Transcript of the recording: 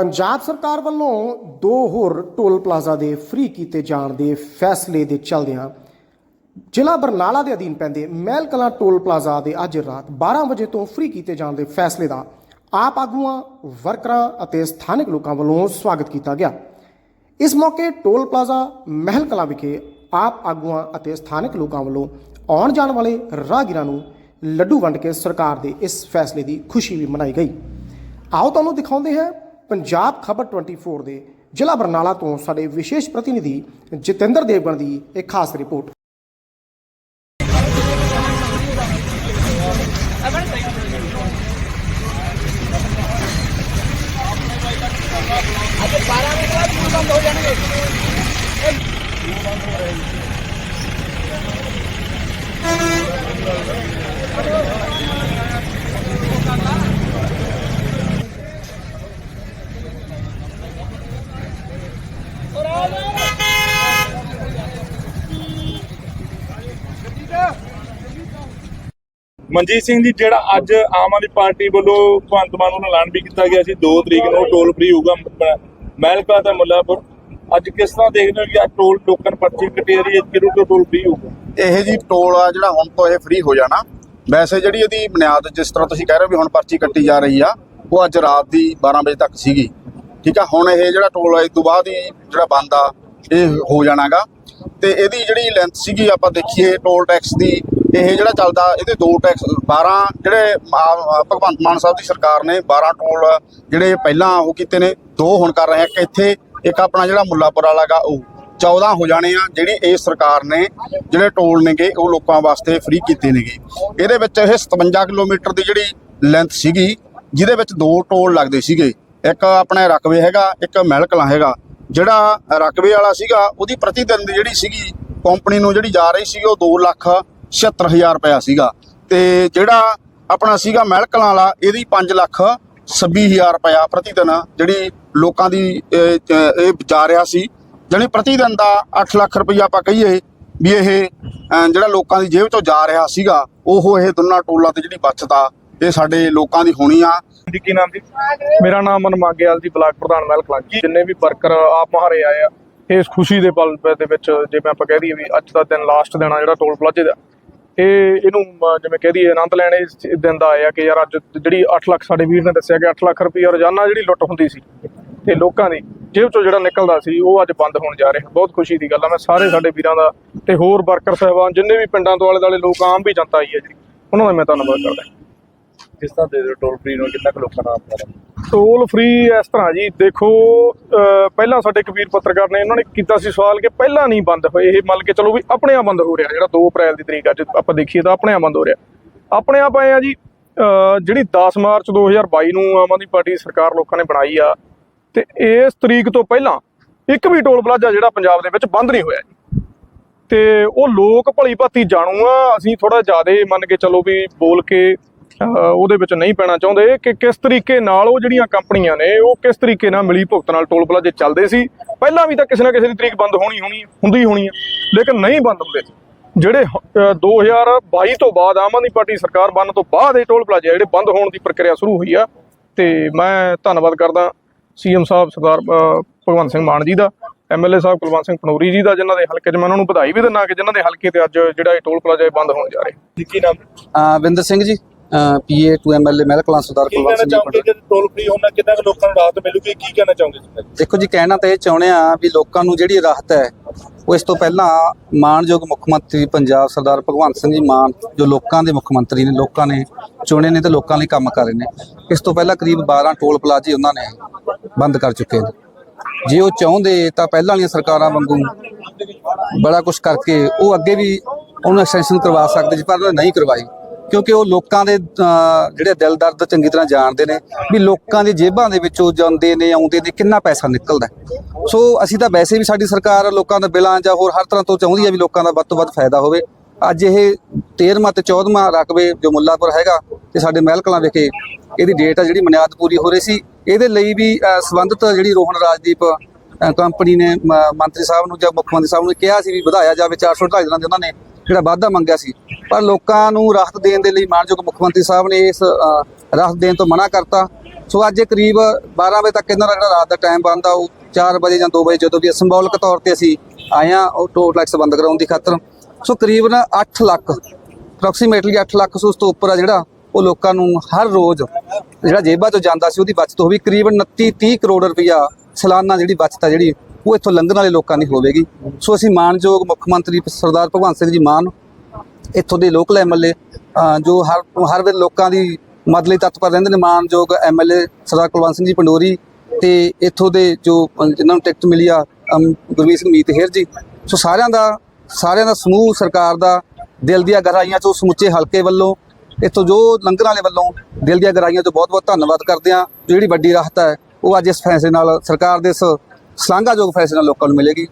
ਪੰਜਾਬ ਸਰਕਾਰ ਵੱਲੋਂ ਦੋ ਹੋਰ ਟੋਲ ਪਲਾਜ਼ਾ ਦੇ ਫ੍ਰੀ ਕੀਤੇ ਜਾਣ ਦੇ ਫੈਸਲੇ ਦੇ ਚੱਲਦਿਆਂ ਜ਼ਿਲ੍ਹਾ ਬਰਨਾਲਾ ਦੇ ਅਧੀਨ ਪੈਂਦੇ ਮਹਿਲ ਕਲਾਂ ਟੋਲ ਪਲਾਜ਼ਾ ਦੇ ਅੱਜ ਰਾਤ 12 ਵਜੇ ਤੋਂ ਫ੍ਰੀ ਕੀਤੇ ਜਾਣ ਦੇ ਫੈਸਲੇ ਦਾ ਆਪ ਆਗੂਆਂ, ਵਰਕਰਾਂ ਅਤੇ ਸਥਾਨਕ ਲੋਕਾਂ ਵੱਲੋਂ ਸਵਾਗਤ ਕੀਤਾ ਗਿਆ। ਇਸ ਮੌਕੇ ਟੋਲ ਪਲਾਜ਼ਾ ਮਹਿਲ ਕਲਾਂ ਵਿਖੇ ਆਪ ਆਗੂਆਂ ਅਤੇ ਸਥਾਨਕ ਲੋਕਾਂ ਵੱਲੋਂ ਆਉਣ ਜਾਣ ਵਾਲੇ ਰਾਹਗੀਰਾਂ ਨੂੰ ਲੱਡੂ ਵੰਡ ਕੇ ਸਰਕਾਰ ਦੇ ਇਸ ਫੈਸਲੇ ਦੀ ਖੁਸ਼ੀ ਵੀ ਮਨਾਈ ਗਈ। ਆਓ ਤੁਹਾਨੂੰ ਦਿਖਾਉਂਦੇ ਹਾਂ ਪੰਜਾਬ ਖਬਰ 24 ਦੇ ਜ਼ਿਲ੍ਹਾ ਬਰਨਾਲਾ ਤੋਂ ਸਾਡੇ ਵਿਸ਼ੇਸ਼ ਪ੍ਰਤੀਨਿਧੀ ਜਤਿੰਦਰ ਦੇਵਗਨ ਦੀ ਇੱਕ ਖਾਸ ਰਿਪੋਰਟ। ਮਨਜੀਤ ਸਿੰਘ ਜੀ, ਜਿਹੜਾ ਅੱਜ ਆਮ ਆਦਮੀ ਪਾਰਟੀ ਵੱਲੋਂ ਭਗਵੰਤ ਮਾਨ ਵੱਲੋਂ ਐਲਾਨ ਵੀ ਕੀਤਾ ਗਿਆ ਸੀ 2 ਤਰੀਕ ਨੂੰ ਟੋਲ ਫ੍ਰੀ ਹੋਊਗਾ ਮਹਿਲਕਾ ਤੇ ਮੁੱਲਾਪੁਰ। ਅੱਜ ਕਿਸ ਤਰ੍ਹਾਂ ਦੇਖਦੇ ਹੋ ਕਿ ਅੱਜ ਟੋਲ ਟੋਕਨ ਪਰਚੀ ਕੱਟੀ ਰਹੀ ਹੈ ਕਿਰੋ ਤੋਂ ਟੋਲ ਫ੍ਰੀ ਹੋਊਗਾ? ਇਹ ਜੀ ਟੋਲ ਆ ਜਿਹੜਾ ਹੁਣ ਤੋਂ ਇਹ ਫ੍ਰੀ ਹੋ ਜਾਣਾ। ਵੈਸੇ ਜਿਹੜੀ ਇਹਦੀ ਬੁਨਿਆਦ, ਜਿਸ ਤਰ੍ਹਾਂ ਤੁਸੀਂ ਕਹਿ ਰਹੇ ਹੋ ਵੀ ਹੁਣ ਪਰਚੀ ਕੱਟੀ ਜਾ ਰਹੀ ਆ, ਉਹ ਅੱਜ ਰਾਤ ਦੀ 12 ਵਜੇ ਤੱਕ ਸੀਗੀ। ਠੀਕ ਆ, ਹੁਣ ਇਹ ਜਿਹੜਾ ਟੋਲ ਆ ਇਸ ਤੋਂ ਬਾਅਦ ਹੀ ਜਿਹੜਾ ਬੰਦ ਆ, ਇਹ ਹੋ ਜਾਣਾਗਾ। ਤੇ ਇਹਦੀ ਜਿਹੜੀ ਲੈਂਥ ਸੀਗੀ, ਆਪਾਂ ਦੇਖੀਏ ਟੋਲ ਟੈਕਸ ਦੀ ਇਹ ਜਿਹੜਾ ਚੱਲਦਾ, ਇਹਦੇ ਦੋ ਟੈਕਸ 12 ਜਿਹੜੇ ਭਗਵੰਤ ਮਾਨ ਸਾਹਿਬ ਦੀ ਸਰਕਾਰ ਨੇ 12 ਟੋਲ ਜਿਹੜੇ ਪਹਿਲਾਂ ਉਹ ਕੀਤੇ ਨੇ, ਦੋ ਹੁਣ ਕਰ ਰਹੇ ਆ। ਕਿ ਇੱਥੇ, ਇੱਕ ਆਪਣਾ ਜਿਹੜਾ ਮੁੱਲਾਪੁਰ ਵਾਲਾ ਗਾ, ਉਹ 14 ਹੋ ਜਾਣੇ ਆ, ਜਿਹੜੀ ਇਹ ਸਰਕਾਰ ਨੇ ਜਿਹੜੇ ਟੋਲ ਨੇਗੇ, ਉਹ ਲੋਕਾਂ ਵਾਸਤੇ ਫ੍ਰੀ ਕੀਤੇ ਨੇਗੇ। ਇਹਦੇ ਵਿੱਚ ਇਹ 57 ਕਿਲੋਮੀਟਰ ਦੀ ਜਿਹੜੀ ਲੈਂਥ ਸੀਗੀ, ਜਿਹਦੇ ਵਿੱਚ ਦੋ ਟੋਲ ਲੱਗਦੇ ਸੀਗੇ। ਇੱਕ ਆਪਣੇ ਰਕਵੇ ਹੈਗਾ, ਇੱਕ ਮਹਿਲਕਲਾਂ ਹੈਗਾ। ਜਿਹੜਾ ਰਕਵੇ ਵਾਲਾ ਸੀਗਾ, ਉਹਦੀ ਪ੍ਰਤੀ ਦਿਨ ਦੀ ਜਿਹੜੀ ਸੀਗੀ ਕੰਪਨੀ ਨੂੰ ਜਿਹੜੀ ਜਾ ਰਹੀ ਸੀਗੀ, ਉਹ 2 ਲੱਖ 76000 ਰੁਪਇਆ ਸੀਗਾ। ਤੇ ਜਿਹੜਾ ਆਪਣਾ ਸੀਗਾ ਮਹਿਲਕਲਾਂ ਵਾਲਾ, ਇਹਦੀ 5 ਲੱਖ 26000 ਰੁਪਇਆ ਪ੍ਰਤੀ ਦਿਨ ਜਿਹੜੀ ਲੋਕਾਂ ਦੀ, ਇਹ ਅਹ ਰਿਹਾ ਸੀ। ਜਾਣੀ ਪ੍ਰਤੀ ਦਿਨ ਦਾ 8 ਲੱਖ ਰੁਪਈਆ ਆਪਾਂ ਕਹੀਏ ਵੀ ਇਹ ਜਿਹੜਾ ਲੋਕਾਂ ਦੀ ਜੇਬ ਤੋਂ ਜਾ ਰਿਹਾ ਸੀਗਾ, ਉਹ ਇਹ ਦੋਨਾਂ ਟੋਲਾਂ ਤੇ ਜਿਹੜੀ ਬਚਤ ਆ, ਇਹ ਸਾਡੇ ਲੋਕਾਂ ਦੀ ਹੋਣੀ ਆ। ਜੀ ਕੀ ਨਾਮ ਜੀ? ਮੇਰਾ ਨਾਮ ਮਨ ਜੀ, ਬਲਾਕ ਪ੍ਰਧਾਨ ਮਹਿਲ ਜੀ। ਜਿੰਨੇ ਵੀ ਵਰਕਰ ਆਪ ਮਹਾਰੇ ਆਏ ਆ, ਇਸ ਖੁਸ਼ੀ ਦੇ ਪਲ ਦੇ ਵਿੱਚ, ਜਿਵੇਂ ਆਪਾਂ ਕਹਿ ਦਈਏ ਵੀ ਅੱਜ ਦਾ ਦਿਨ ਲਾਸਟ ਦਿਨ ਆ ਜਿਹੜਾ ਟੋਲ ਪਲਾਜ਼ੇ ਦਾ ਇਹ ਇਹਨੂੰ ਅਹ, ਜਿਵੇਂ ਕਹਿ ਦਈਏ ਆਨੰਦ ਲੈਣ ਇਸ ਦਿਨ ਦਾ ਆਇਆ ਕਿ ਯਾਰ ਅੱਜ ਜਿਹੜੀ 8 ਲੱਖ ਸਾਡੇ ਵੀਰ ਨੇ ਦੱਸਿਆ ਕਿ 8 ਲੱਖ ਰੁਪਈਆ ਰੋਜ਼ਾਨਾ ਜਿਹੜੀ ਲੁੱਟ ਹੁੰਦੀ ਸੀ ਤੇ ਲੋਕਾਂ ਦੀ ਜੇਬ ਚੋਂ ਜਿਹੜਾ ਨਿਕਲਦਾ ਸੀ ਉਹ ਅੱਜ ਬੰਦ ਹੋਣ ਜਾ ਰਿਹਾ। ਬਹੁਤ ਖੁਸ਼ੀ ਦੀ ਗੱਲ ਆ। ਮੈਂ ਸਾਰੇ ਸਾਡੇ ਵੀਰਾਂ ਦਾ ਤੇ ਹੋਰ ਵਰਕਰ ਸਾਹਿਬਾਨ ਜਿੰਨੇ ਵੀ ਪਿੰਡਾਂ ਤੋਂ ਆਲੇ ਦੁਆਲੇ ਲੋਕ ਆਮ ਵੀ ਜਨਤਾ ਆਈ ਹੈ ਜਿਹੜੀ ਉਹਨਾਂ ਦਾ ਮੈਂ ਧੰਨਵਾਦ ਕਰਦਾ। ਕਿਸ ਤਰ੍ਹਾਂ ਦੇ ਟੋਲ ਫ੍ਰੀ ਨੂੰ ਕਿੰਨਾ ਕੁ ਲੋਕਾਂ ਨਾਲ ਆਪਣਾ ਟੋਲ ਫ੍ਰੀ ਇਸ ਤਰ੍ਹਾਂ ਜੀ। ਦੇਖੋ ਪਹਿਲਾਂ ਸਾਡੇ ਕਬੀਰ ਪੱਤਰਕਾਰ ਨੇ ਉਹਨਾਂ ਨੇ ਕੀਤਾ ਸੀ ਸਵਾਲ ਕਿ ਪਹਿਲਾਂ ਨਹੀਂ ਬੰਦ ਹੋਏ। ਇਹ ਮੰਨ ਕੇ ਚਲੋ ਵੀ ਆਪਣੇ ਆਪ ਬੰਦ ਹੋ ਰਿਹਾ, ਜਿਹੜਾ 2 ਅਪ੍ਰੈਲ ਦੀ ਤਰੀਕ ਅੱਜ ਆਪਾਂ ਦੇਖੀਏ ਤਾਂ ਆਪਣੇ ਆਪ ਬੰਦ ਹੋ ਰਿਹਾ। ਆਪਣੇ ਆਪ ਆਏ ਆ ਜੀ ਜਿਹੜੀ 10 ਮਾਰਚ 2022 ਨੂੰ ਆਮ ਆਦਮੀ ਪਾਰਟੀ ਦੀ ਸਰਕਾਰ ਲੋਕਾਂ ਨੇ ਬਣਾਈ ਆ, ਤੇ ਇਸ ਤਰੀਕ ਤੋਂ ਪਹਿਲਾਂ ਇੱਕ ਵੀ ਟੋਲ ਪਲਾਜ਼ਾ ਜਿਹੜਾ ਪੰਜਾਬ ਦੇ ਵਿੱਚ ਬੰਦ ਨਹੀਂ ਹੋਇਆ ਜੀ। ਤੇ ਉਹ ਲੋਕ ਭਲੀ ਭਾਤੀ ਜਾਣੂ ਆ, ਅਸੀਂ ਥੋੜਾ ਜ਼ਿਆਦਾ ਮੰਨ ਕੇ ਚਲੋ ਵੀ ਬੋਲ ਕੇ ਉਹਦੇ ਵਿੱਚ ਨਹੀਂ ਪੈਣਾ ਚਾਹੁੰਦੇ ਕਿ ਕਿਸ ਤਰੀਕੇ ਨਾਲ ਉਹ ਜਿਹੜੀਆਂ ਕੰਪਨੀਆਂ ਨੇ ਉਹ ਕਿਸ ਤਰੀਕੇ ਨਾਲ ਮਿਲੀ ਭੁਗਤ ਨਾਲ ਟੋਲ ਪਲਾਜ਼ੇ ਚੱਲਦੇ ਸੀ। ਪਹਿਲਾਂ ਵੀ ਤਾਂ ਕਿਸੇ ਨਾ ਕਿਸੇ ਦੀ ਤਰੀਕ ਬੰਦ ਹੋਣੀ ਹੋਣੀ ਹੁੰਦੀ ਹੋਣੀ ਆ ਲੇਕਿਨ ਨਹੀਂ ਬੰਦ ਹੁੰਦੇ। ਜਿਹੜੇ ਅਹ, 2022 ਤੋਂ ਬਾਅਦ ਆਮ ਆਦਮੀ ਪਾਰਟੀ ਸਰਕਾਰ ਬਣਨ ਤੋਂ ਬਾਅਦ ਇਹ ਟੋਲ ਪਲਾਜ਼ੇ ਜਿਹੜੇ ਬੰਦ ਹੋਣ ਦੀ ਪ੍ਰਕਿਰਿਆ ਸ਼ੁਰੂ ਹੋਈ ਆ ਤੇ ਮੈਂ ਧੰਨਵਾਦ ਕਰਦਾ ਸੀਐਮ ਸਾਹਿਬ ਸਰਦਾਰ ਭਗਵੰਤ ਸਿੰਘ ਮਾਨ ਜੀ ਦਾ ਐਮਐਲਏ ਸਾਹਿਬ ਕੁਲਵੰਤ ਸਿੰਘ ਪਨੋਰੀ ਜੀ ਦਾ ਜਿਨ੍ਹਾਂ ਦੇ ਹਲਕੇ 'ਚ ਮੈਂ ਉਹਨਾਂ ਨੂੰ ਵਧਾਈ ਵੀ ਦਿੰਦਾ ਕਿ ਜਿਨ੍ਹਾਂ ਦੇ ਹਲਕੇ ਤੇ ਅੱਜ ਜਿਹੜਾ ਇਹ ਟੋਲ ਪਲਾਜ਼ਾ ਬੰਦ ਹੋਣ ਜਾ ਰਿਹਾ। ਜੀ ਕੀ ਨਾਮ? Vinder Singh ji. PA to MLA Mehal Kalan Sardar ਕੀ ਕੁਲਵੰਤ ਕਹਿਣਾ ਸਿੰਘ ਜੀ ਚਾਹੋਗੇ। ਕਿ ਟੋਲ ਫ੍ਰੀ ਹੋਣਾ ਕਿੰਨਾ ਕੁ ਲੋਕਾਂ ਨੂੰ ਰਾਹਤ ਮਿਲੂਗੀ ਕੀ ਕਹਿਣਾ ਚਾਹੋਗੇ ਤੁਸੀਂ? ਦੇਖੋ ਜੀ ਕਹਿਣਾ ਤਾਂ ਇਹ ਚਾਹੁੰਦੇ ਆ ਵੀ ਲੋਕਾਂ ਨੂੰ ਜਿਹੜੀ ਰਾਹਤ ਹੈ ਉਹ ਇਸ ਤੋਂ ਪਹਿਲਾਂ ਮਾਨਯੋਗ ਮੁੱਖ ਮੰਤਰੀ ਪੰਜਾਬ ਸਰਦਾਰ ਭਗਵੰਤ ਸਿੰਘ ਜੀ ਮਾਨ ਜੋ ਲੋਕਾਂ ਦੇ ਮੁੱਖ ਮੰਤਰੀ ਨੇ ਲੋਕਾਂ ਨੇ ਚੁਣੇ ਨੇ ਤੇ ਲੋਕਾਂ ਲਈ ਕੰਮ ਕਰ ਰਹੇ ਨੇ ਇਸ ਤੋਂ ਪਹਿਲਾਂ ਕਰੀਬ 12 ਟੋਲ ਪਲਾਜ਼ੇ ਉਹਨਾਂ ਨੇ ਬੰਦ ਕਰ ਚੁੱਕੇ ਨੇ ਜੇ ਉਹ ਚਾਹੁੰਦੇ ਤਾਂ ਪਹਿਲਾਂ ਵਾਲੀਆਂ ਸਰਕਾਰਾਂ ਵਾਂਗੂ ਬੜਾ ਕੁਝ ਕਰਕੇ ਉਹ ਅੱਗੇ ਵੀ ਉਹਨੂੰ ਐਕਸਟੈਂਸ਼ਨ ਕਰਵਾ ਸਕਦੇ ਸੀ ਪਰ ਉਹਨੇ ਨਹੀਂ ਕਰਵਾਈ ਕਿਉਂਕਿ ਉਹ ਲੋਕਾਂ ਦੇ ਜਿਹੜੇ ਦਿਲ ਦਰਦ ਚੰਗੀ ਤਰ੍ਹਾਂ ਜਾਣਦੇ ਨੇ ਵੀ ਲੋਕਾਂ ਦੀ ਜੇਬਾਂ ਦੇ ਵਿੱਚੋਂ ਜਾਂਦੇ ਨੇ ਆਉਂਦੇ ਨੇ ਕਿੰਨਾ ਪੈਸਾ ਨਿਕਲਦਾ ਸੋ ਅਸੀਂ ਤਾਂ ਵੈਸੇ ਵੀ ਸਾਡੀ ਸਰਕਾਰ ਲੋਕਾਂ ਦਾ ਬਿਲਾਂ ਜਾਂ ਹੋਰ ਹਰ ਤਰ੍ਹਾਂ ਤੋਂ ਚਾਹੁੰਦੀ ਹੈ ਵੀ ਲੋਕਾਂ ਦਾ ਵੱਧ ਤੋਂ ਵੱਧ ਫਾਇਦਾ ਹੋਵੇ। ਅੱਜ ਇਹ 13ਵਾਂ ਤੇ 14ਵਾਂ ਰਕਬੇ ਜੋ ਮੁੱਲਾਪੁਰ ਹੈਗਾ ਤੇ ਸਾਡੇ ਮਹਿਲ ਕਲਾਂ ਵਿਖੇ ਇਹਦੀ ਡੇਟ ਆ ਜਿਹੜੀ ਮਨਿਆਦ ਪੂਰੀ ਹੋ ਰਹੀ ਸੀ। ਇਹਦੇ ਲਈ ਵੀ ਅਹ, ਸੰਬੰਧਿਤ ਜਿਹੜੀ ਰੋਹਨ ਰਾਜਦੀਪ ਕੰਪਨੀ ਨੇ ਮੰਤਰੀ ਸਾਹਿਬ ਨੂੰ ਜਾਂ ਮੁੱਖ ਮੰਤਰੀ ਸਾਹਿਬ ਨੂੰ ਕਿਹਾ ਸੀ ਵੀ ਵਧਾਇਆ ਜਾਵੇ 428 ਦਿਨਾਂ ਦੇ ਉਹਨਾਂ ਨੇ। ਜਿਹੜਾ ਵਾਅਦਾ ਮੰਗਿਆ ਸੀ। ਪਰ ਲੋਕਾਂ ਨੂੰ ਰਾਹਤ ਦੇਣ ਦੇ ਲਈ ਮਾਨਯੋਗ ਮੁੱਖ ਮੰਤਰੀ ਸਾਹਿਬ ਨੇ ਇਸ ਰਾਹਤ ਦੇਣ ਤੋਂ ਮਨਾ ਕਰਤਾ। ਸੋ ਅੱਜ ਕਰੀਬ 12 ਵਜੇ ਤੱਕ ਇਹਨਾਂ ਦਾ ਜਿਹੜਾ ਰਾਤ ਦਾ ਟਾਈਮ ਬੰਦ ਉਹ 4 ਵਜੇ ਜਾਂ 2 ਵਜੇ ਜਦੋਂ ਵੀ ਸਿੰਬੋਲਿਕ ਤੌਰ ਤੇ ਅਸੀਂ ਆਏ ਆ ਉਹ ਟੋਲ ਟੈਕਸ ਬੰਦ ਕਰਾਉਣ ਦੀ ਖਾਤਰ। ਸੋ ਕਰੀਬਨ 8 ਲੱਖ ਅਪਰੋਕਸੀਮੇਟਲੀ 8 ਲੱਖ ਸੋ ਉਸ ਤੋਂ ਉੱਪਰ ਆ ਜਿਹੜਾ, ਉਹ ਲੋਕਾਂ ਨੂੰ ਹਰ ਰੋਜ਼ ਜਿਹੜਾ ਜੇਬਾਂ ਤੋਂ ਜਾਂਦਾ ਸੀ, ਉਹਦੀ ਬਚਤ ਹੋਵੇ ਕਰੀਬਨ 29 30 ਕਰੋੜ ਰੁਪਇਆ ਸਾਲਾਨਾ ਜਿਹੜੀ ਬਚਤ ਆ ਜਿਹੜੀ ਉਹ ਇੱਥੋਂ ਲੰਘਣ ਵਾਲੇ ਲੋਕਾਂ ਦੀ ਹੋਵੇਗੀ। ਸੋ ਅਸੀਂ ਮਾਨਯੋਗ ਮੁੱਖ ਮੰਤਰੀ ਸਰਦਾਰ ਭਗਵੰਤ ਸਿੰਘ ਜੀ ਮਾਨ ਇੱਥੋਂ ਦੇ ਲੋਕਲ ਐਮਐਲਏ ਜੋ ਹਰ ਹਰ ਵੇਲੇ ਲੋਕਾਂ ਦੀ ਮਦਦ ਲਈ ਤਤਪਰ ਰਹਿੰਦੇ ਨੇ ਮਾਨਯੋਗ ਐਮਐਲਏ ਸਰਦਾਰ ਕੁਲਵੰਤ ਸਿੰਘ ਜੀ ਪੰਡੋਰੀ ਤੇ ਇੱਥੋਂ ਦੇ ਜੋ ਅ, ਜਿਨ੍ਹਾਂ ਨੂੰ ਟਿਕਟ ਮਿਲੀ ਆ ਗੁਰਮੀਤ ਸਿੰਘ ਮੀਤ ਹੇਰ ਜੀ। ਸੋ ਸਾਰਿਆਂ ਦਾ ਸਾਰਿਆਂ ਦਾ ਸਮੂਹ ਸਰਕਾਰ ਦਾ ਦਿਲ ਦੀਆਂ ਗਹਿਰਾਈਆਂ ਚੋਂ ਸਮੁੱਚੇ ਹਲਕੇ ਵੱਲੋਂ ਇੱਥੋਂ ਜੋ ਲੰਗਰ ਵਾਲੇ ਵੱਲੋਂ ਦਿਲ ਦੀਆਂ ਗਹਿਰਾਈਆਂ ਤੋਂ ਬਹੁਤ ਬਹੁਤ ਧੰਨਵਾਦ ਕਰਦੇ ਹਾਂ। ਜਿਹੜੀ ਵੱਡੀ ਰਾਹਤ ਹੈ ਉਹ ਅੱਜ ਇਸ ਫੈਸਲੇ ਨਾਲ ਸਰਕਾਰ ਦੇ ਇਸ ਸ਼ਲਾਘਾਯੋਗ ਫੈਸਲਾ ਲੋਕਾਂ ਨੂੰ ਮਿਲੇਗੀ।